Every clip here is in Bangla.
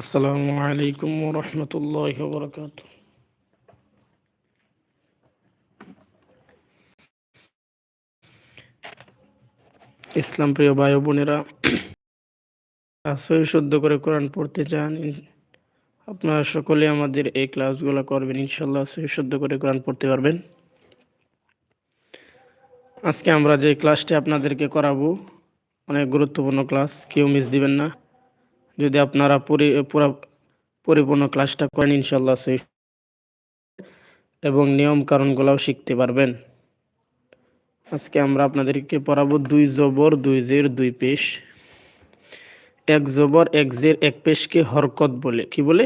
আসসালামু আলাইকুম রহমতুল্লাহ বরকাত ইসলাম প্রিয় ভাই বোনেরা সহি শুদ্ধ করে কোরআন পড়তে চান আপনারা সকলে আমাদের এই ক্লাসগুলো করবেন ইনশাল্লাহ সহি শুদ্ধ করে কোরআন পড়তে পারবেন। আজকে আমরা যে ক্লাসটি আপনাদেরকে করাবো, অনেক গুরুত্বপূর্ণ ক্লাস, কেউ মিস দিবেন না। যদি আপনারা পরি, পুরা, পরিপূর্ণ ক্লাসটা করেন ইনশাল্লাহ সেই এবং নিয়ম কারণগুলোও শিখতে পারবেন। আজকে আমরা আপনাদেরকে পড়াবো দুই জবর, দুই জের, দুই পেশ। এক জবর, এক জের, এক পেশকে হরকত বলে। কি বলে?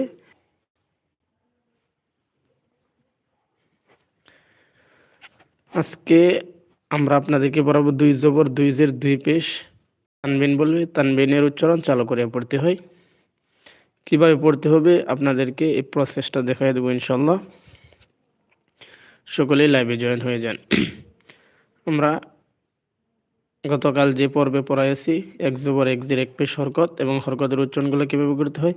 আজকে আমরা আপনাদেরকে পড়াবো দুই জবর, দুই জের, দুই পেশ। তানবিন বলবে, তানবিনের উচ্চারণ চালু করে পড়তে হয়। কীভাবে পড়তে হবে? আপনাদেরকে এই প্রসেসটা দেখাই দেবো ইনশাল্লাহ সকলেই লাইভে জয়েন হয়ে যান। আমরা গতকাল যে পর্বে পড়াইছি, এক জবর, এক জির, এক পেশ হরকত এবং হরকতের উচ্চারণগুলো কীভাবে করতে হয়?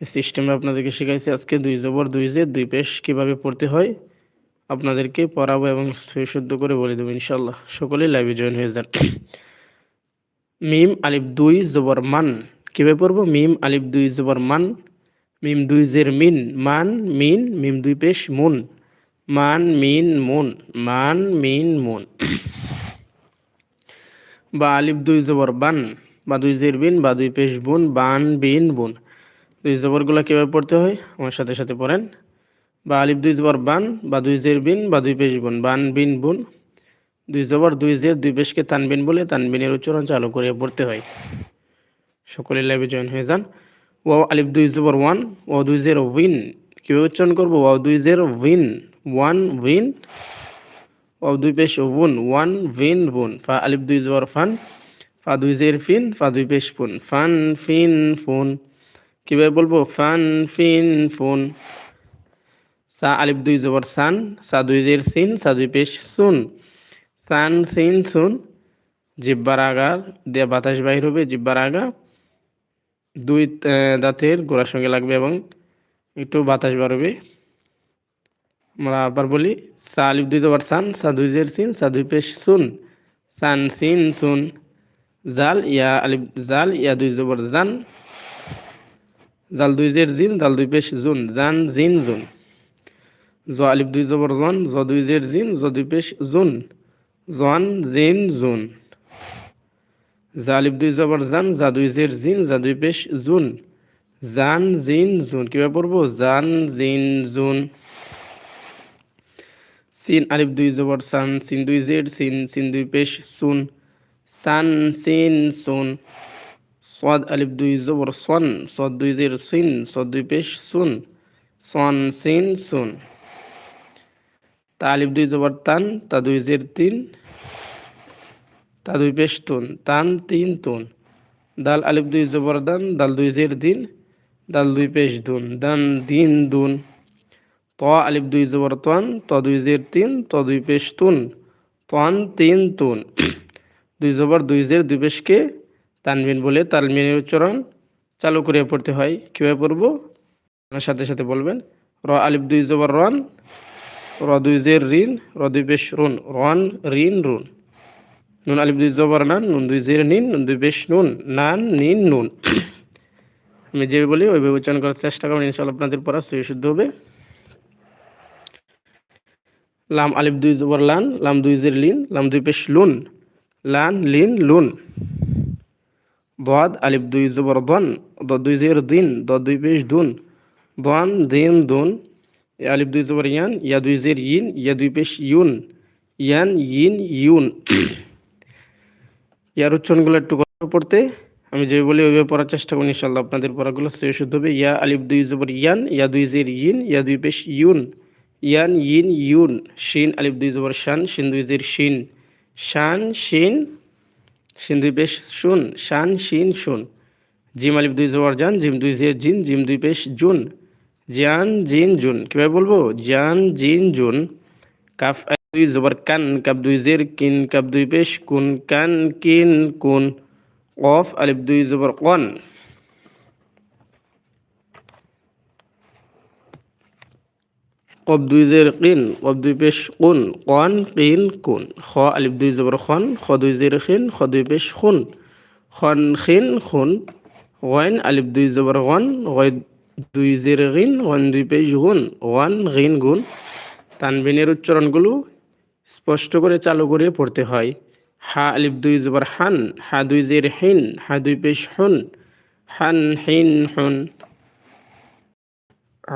এই সিস্টেমে আপনাদেরকে শিখাইছি আজকে দুই জবর, দুই জে দুই পেশ কীভাবে পড়তে হয়। আপনাদেরকে পড়াবো এবং শুদ্ধ করে বলে দেবো ইনশাল্লাহ সকলেই লাইভে জয়েন হয়ে যান। মিম আলিফ দুই জবর মান। কীভাবে পড়ব? মিম আলিফ দুই জবর মান। মিম দুই জের মিন। মান, মিন, মিম দুই পেশ, মুন। মান, মিন, মুন। মান, মিন, মুন। বা আলিফ দুই জবর বান। বা দুই জের বিন বা দুই পেশ বুন বান বিন বুন দুই জবরগুলো কীভাবে পড়তে হয়? আমার সাথে সাথে পড়েন। বা আলিফ দুই জবর বান, বা দুই জের বিন বা দুই পেশ বুন বান বিন বুন দুই জবর, দুই জের দুই পেশকে তানবিন বলে তানবিনের উচ্চারণ চালু করে পড়তে হয়। সকলে লাইভে জয়েন হয়ে যান। ও আলিফ দুই জবর, ওয়ান ও দুই জের উইন। কীভাবে উচ্চারণ করব? ও দুই জের উইন, ওয়ান, উইন। ও দুই পেশ উন, ওয়ান, উইন বুন ফা আলিফ দুই জবর, ফান। ফা দুই জের ফিন, ফা দুই পেশ ফুন। ফান, ফিন, ফুন। কীভাবে বলব? ফান, ফিন, ফুন। সা আলিফ দুই জবর, সান। সা দুই জের সিন। সা দুই পেশ সুন। সান সিন, সুন, জিব্বার আগা দিয়ে বাতাস বাহির হবে, জিব্বার আগা। দুই দাঁতের গোড়ার সঙ্গে লাগবে এবং একটু বাতাস বাড়বে আমরা আবার বলি, সা আলিফ দুই জবর সান, সা দুই জের সিন, সা দুই পেশ সুন। সান, সিন, সুন, জাল, ইয়া আলিফ, জাল, ইয়া দুই জবর জান। জাল দুই জের জিন, জাল দুই পেশ জুন, জান, জিন, জুন। জ আলিফ দুই জবর জন, জ দুই জের জিন, জ দুই পেশ জুন। জন জিন, জুন। জালিব দুই জবর জান জা দুই জের জিন জা দুই পেশ জুন। জান, জিন, জুন। কীভাবে পড়ব? জান, জিন, জুন। সিন, আলিফ দুই জবর সান, সিন দুই জের, সিন সিন দুই পেশ সুন সান, সিন সুন সদ, আলিফ দুই জবর সন, সদ দুই জের সিন, সদ দুই পেশ সুন সন, সিন সুন তা আলিফ দুই জবর তান তা দুই জের তিন তা দুই পেশ তুন, তান তিন তুন। দাল আলিফ দুই জবর দান, দাল দুই জের দিন, দাল দুই পেশ দুন, দান দিন দুন। ত আলিফ দুই জবর তন, ত দুই জের তিন, ত দুই পেশ তুন, তন তিন তুন। দুই জবর, দুই জের, দুই পেশকে তানবিন বলে তালমিনের উচ্চারণ চালু করে পড়তে হয়। কীভাবে পড়ব? সাথে সাথে বলবেন। র আলিফ দুই জবর রন র দুই জের ঋণ র দুই পেশ রুন রন ঋণ, রুন। নুন আলিফ দুই জবর নান, নুন দুই জের নিন, নুন দুই বেশ নুন, নান, নিন, নুন। আমি যেভাবে বলি ওইভাবে উচ্চারণ করার চেষ্টা করবেন ইনশাল্লাহ আপনাদের পড়া সহি শুদ্ধ হবে। লাম আলিফ দুই জবর লান, লাম দুই জের লিন, লাম দুই পেশ লুন, লান, লিন, লুন। দোয়াদ আলিফ দুই জবর দন দ দুই জের দিন, দ দুই পেশ দুন। দন দিন, দুন। আলিফ দুই জবর ইয়ান, ইয়া দুই জের ইন, ইয়া দুই পেশ ইউন, ইয়ান, ইন, ইউন। ইয়ার উচ্চারণগুলো একটু পড়তে, আমি যে বলি ওইভাবে পড়ার চেষ্টা করি ইনশাল্লাহ আপনাদের পড়াগুলো সে শুদ্ধ হবে। ইয়া আলিফ দুই জবর ইয়ান, ইয়া দুই জের ইন, ইয়া দুই পেশ ইউন, ইয়ান, ইন, ইউন, শিন, আলিফ দুই জবর শান, শিন দুই জের শিন, শান, শিন শিন দুই পেশ শুন, শান, শিন, শুন। জিম আলিফ দুই জবর জান, জিম দুই জের জিন, জিম দুই পেশ জুন। জিয়ান জিন জুন। কীভাবে বলব? জিয়ান জিন জুন। কাফ দুই জবর কান, কাপ দুই জের, কিন, কাপ দুই পেশ, কুন, কান, কিন, কুন। কফ, আলিফ দুই জবর কন। কব দুই জের, কিন কব দুই পেশ, কুন। কন, কিন, কুন। খ, আলিফ দুই জবর খন। খ দুই জের, খিন। খ দুই পেশ, খুন। খন, খিন, খুন। গয়েন আলিফ দুই জবর গন। গয় দুই জের গিন গন দুই পেজ গুণ গন গিন গুণ। তানবিনের উচ্চারণগুলো স্পষ্ট করে চালু করে পড়তে হয়। হা আলিফ দুই জবর হান, হা দুই জের হিন, হা দুই পেশ হুন, হান হিন হুন।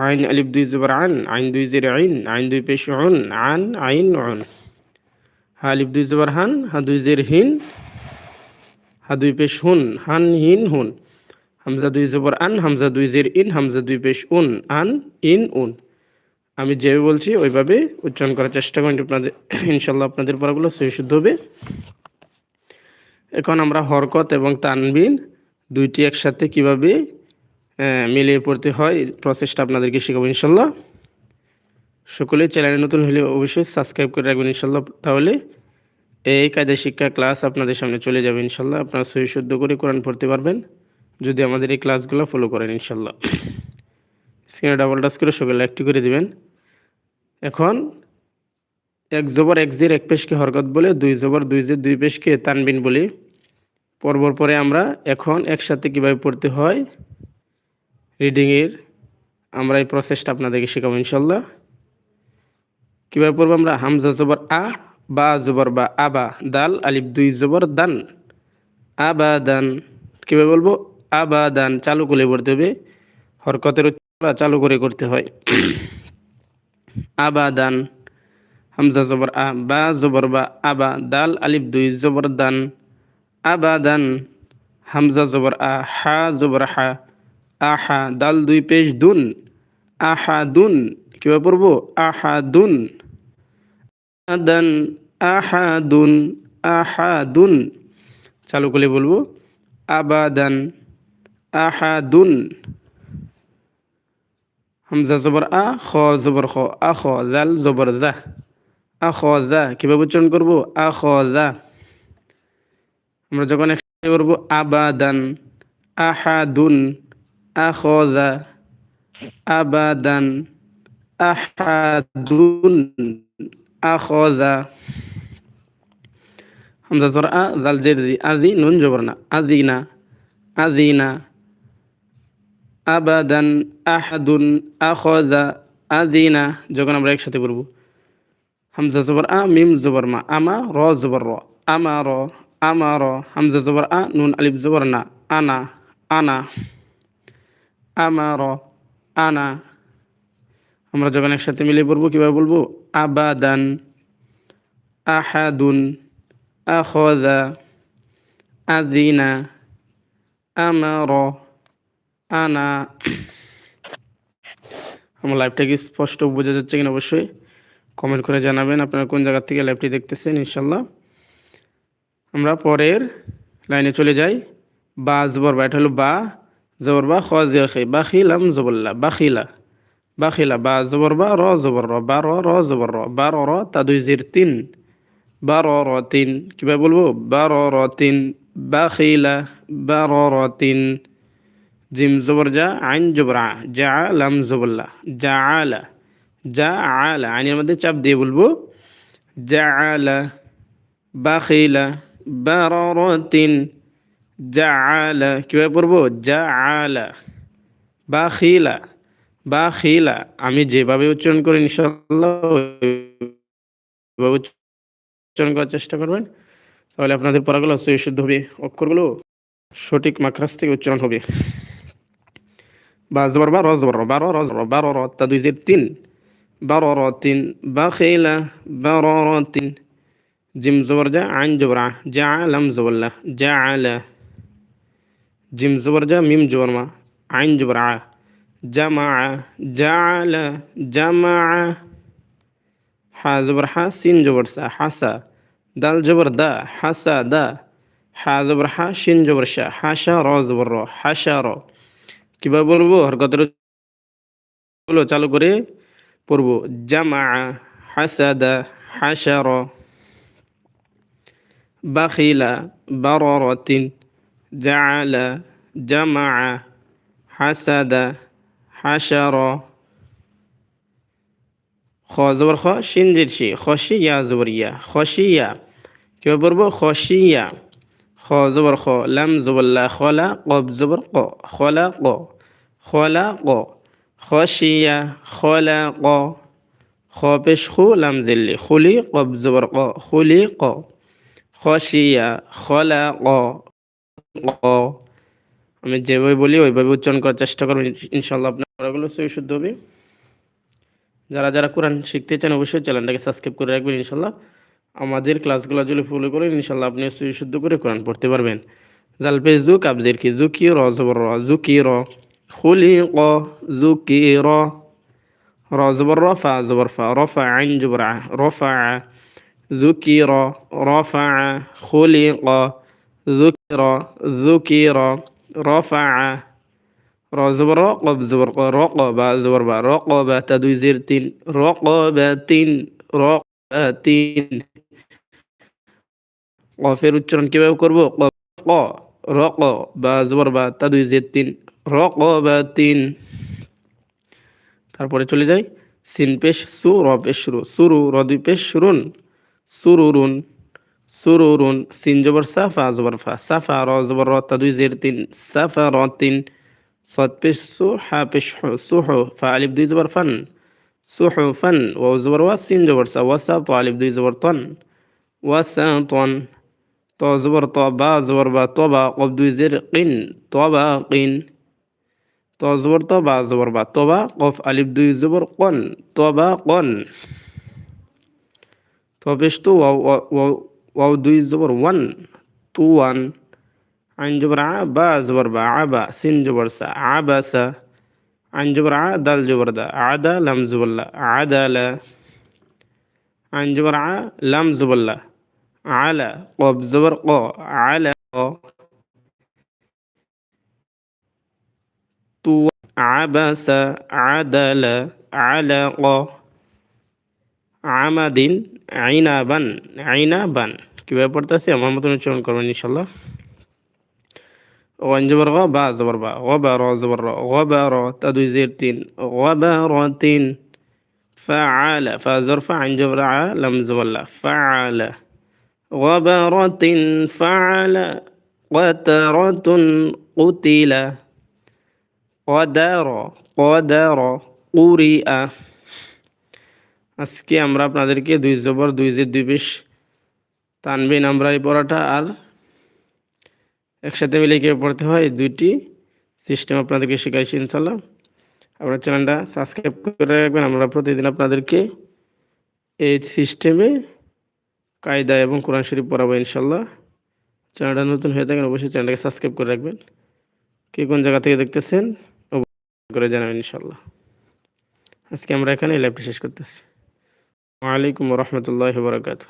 আইন আলিফ দুই জবর আন, আইন দুই জের আইন আইন দুই পেশ উন আন আইন উন হা আলিফ দুই জবর হান, হা দুই জের হিন, হা দুই পেশ হুন, হান হিন হুন। হামজা দুই জবর আন, হামজা দুই জের ইন, হামজা দুই পেশ উন, আন, ইন, উন। আমি যেভাবে বলছি, ওইভাবে উচ্চারণ করার চেষ্টা করেন আপনাদের ইনশাল্লাহ আপনাদের পড়াগুলো সহি শুদ্ধ হবে। এখন আমরা হরকত এবং তানবিন দুইটি একসাথে কীভাবে মিলিয়ে পড়তে হয় প্রসেসটা আপনাদেরকে শেখাবো ইনশাল্লাহ সকলে চ্যানেলে নতুন হলে অবশ্যই সাবস্ক্রাইব করে রাখবেন ইনশাল্লাহ তাহলে এই কায়দা শিক্ষা ক্লাস আপনাদের সামনে চলে যাবে ইনশাল্লাহ আপনারা সহি শুদ্ধ করে কোরআন পড়তে পারবেন। যদি আমাদের এই ক্লাসগুলো ফলো করেন, ইনশাল্লাহ। স্ক্রিনে ডাবল টাচ করে সকলে একটি করে দিবেন। এখন, এক জবর, এক জের, এক পেশকে হরকত বলে দুই জবর, দুই জের, দুই পেশকে তানবিন বলি। পর্বর পরে আমরা এখন একসাথে কীভাবে পড়তে হয় রিডিংয়ের আমরা এই প্রসেসটা আপনাদেরকে শেখাবো, ইনশাল্লাহ। কীভাবে পড়ব আমরা? হামজা জবর আ, বা জবর বা আবা দাল, আলিফ দুই জবর, দান। আবা দান। কীভাবে বলব? আবা দান চালু করে পড়তে হবে। হরকতের চালু করে করতে হয়। আবাদান, হামজা জবর আ, বা জবর বা, আবা, দাল, আলিফ, দুই, জবর দান। আবাদান, হামজা জবর আ, হা, জবর হা আহা দাল, দুই, পেশ, দুন। আহা দুন, কীভাবে পড়ব? আহা দুন। আদান আহা দুন আহা দুন। চালু করে বলব, আবাদান। আহা দুন হামজা জবর আ, খ জবর খ, আ, খ, জাল জবর জা, আ, খ, জা। কীভাবে উচ্চারণ করব? আ, খ, জা। আমরা যখন একসাথে করব, আবাদান, আহাদুন আখদা আবাদান, আহাদুন আখদা হামজা জবর আ, জাল জের আদি, নুন জবর না, আদিনা আদিনা। আবাদান আহাদুন আখদা আদিনা যখন আমরা একসাথে বলব হামজা জবর আ, মিম জবর মা, আমা, র জবর র, আমা র আমা, র, হামজা জবর আ, নুন, আলিফ জবর না, আনা আনা, আমা, র, আনা। আমরা যখন একসাথে মিলে পড়ব, কীভাবে বলব? আবাদান আহাদুন আখদা আদিনা আমার আনা আমার লাইভটা কি স্পষ্ট বোঝা যাচ্ছে কিনা? অবশ্যই কমেন্ট করে জানাবেন আপনারা কোন জায়গা থেকে লাইভটি দেখতেছেন ইনশাল্লাহ আমরা পরের লাইনে চলে যাই। বা, জবর বা, এটা হলো বা, জবর বা, খ জিয়া খে, বা খিলাম জবল্লা বা খিলা বা খিলা বা, জবর বা, র, জবর র, বা, র র, জবর র, বা, র র, তা, দুই, জির, তিন, বা, র র, তিন, কীভাবে বলব? বা, র র, তিন, বা খিলা বা, র র, তিন জিম জবর যা আইন জবর আ যা লাম জবল্লা যা আলা যা আলা আইনের মধ্যে চাপ দিয়ে বলব যা আলা বাখিলা বারতিন যা আলা কীভাবে পড়ব? যা আলা বাখিলা বাখিলা আমি যেভাবে উচ্চারণ করি ইনশাল্লাহ উচ্চারণ করার চেষ্টা করবেন। তাহলে আপনাদের পড়াগুলো শুদ্ধ হবে, অক্ষরগুলো সঠিক মাখরাজ থেকে উচ্চারণ হবে। বা জবর বা র জবর বারো র জবর বারো র তা দুই জের তিন বারো র তিন বা খেলা বারো র তিন জিম জবর যা আইন জবর আ যা আলাম জবল্লা যা আলা জিম জবর যা মিম জবর মা আইন জবর আ জামা যা আলা জামা হা কীভাবে বলব হরকতের চালু করে পড়ব। জামা হাসাদা হাসার বাখিলা বাররতিন জাআলা জামা হাসাদা হাসার খ জবর খ শিন জের শি খসি ইয়া জবর ইয়া খসি খ জবর খ লাম জবল্লা খলা কব জবর ক খলা ক খলা ক খসিয়া খলা ক খ পেশ খু লাম জিল্লি খুলি কব জবর ক খুলি ক খসিয়া খলা ক ক আমি যেভাবে বলি ওইভাবে উচ্চারণ করার চেষ্টা করবেন ইনশাল্লাহ আপনার পড়াগুলো সই শুদ্ধ হবে। যারা যারা কোরআন শিখতে চান অবশ্যই চ্যানেলটাকে সাবস্ক্রাইব করে রাখবেন ইনশাল্লাহ আমাদের ক্লাসগুলো যদি ফলো করে ইনশাল্লাহ আপনি সহি শুদ্ধ করে কোরআন পড়তে পারবেন। জালপে জু কাবজের কি? জু কি র জবর র জু কি র খুলি ক জু কি র র জবর র জবর ফা র আইন, জবর আ র ফা জু কি র র ফা খুলি ক জু কি র জু কি র র ফা র জবর র কব জবর ক র ক বা জবর বা র ক বা তা দুই জের তিন র ক বা তিন র তিন। কফের উচ্চারণ কীভাবে করব? ক রক বা, জবর, বা তা দুই জেদ, তিন। রক বা, তিন। তারপরে চলে যাই। সিন পেশ, সু, র পেশ শুরু সুরু র দুই পেশ, সুরুন। সুরুরুন সুরুরুন সিন, জবর সাফা জবর, ফা। সাফা র, জবর, র তা দুই জের, তিন। সাফা র, তিন। সত পেশ, সু, হা, পেশ সু, হ, ফা, আলিফ, দুই, জবর, ফান। সুহ ফান। ও জবর, ওয়া, সিন, জবর, সা। ওয়াসা তো, আলিফ, দুই, জবর, তন। ওয়াসা তন। ত জবর ত বা জবর বা ত বা দুই জের কিন। ত বা কিন ত জবর ত বা জবর বা ত কফ, আলিফ, দুই, জবর, কন ত বা কন। ত পেশ ওয়াও দুই, জবর, ওয়ান টু ওয়ান। আইন জবর আ, বা, জবর বা আবা সিন জবর সা আবা সা। আইন জবর আ, দাল জবর দা আদা লাম জবল্লা আদালা আইন জবর আ, লাম জবল্লা আলা কব জবর ক আলা ক তু আবাসা আদালা আলা ক আমাদিন আইনাবান আইনাবান কীভাবে পড়তেছি আমার মতন উচ্চারণ করবেন ইনশাল্লাহ ওয়ান জবর গ বা জবর বা গ বা র জবর র গ বা র তা দুই জের তিন গ বা র তিন فعل فزرفع عن جبر ع لم زبلا فعل غبرة فعل قترة قتل قدر قدر قرئ আজকে আমরা আপনাদেরকে দুই জবর দুই যে দুই বেশ টানবেন আমরা এই পড়াটা আর একসাথে মিলে কীভাবে পড়তে হয় দুইটি সিস্টেম আপনাদেরকে শেখাইছি ইনশাল্লাহ আপনার চ্যানেলটা সাবস্ক্রাইব করে রাখবেন আমরা প্রতিদিন আপনাদেরকে এই সিস্টেমে কায়দা এবং কোরআন শরীফ পড়াবো ইনশাল্লাহ চ্যানেলটা নতুন হয়ে থাকেন অবশ্যই চ্যানেলটাকে সাবস্ক্রাইব করে রাখবেন। কে কোন জায়গা থেকে দেখতেছেন করে জানাবেন ইনশাল্লাহ আজকে আমরা এখানে লাইভটা শেষ করতেছি। ওয়ালাইকুম রহমতুল্লাহ বরকাত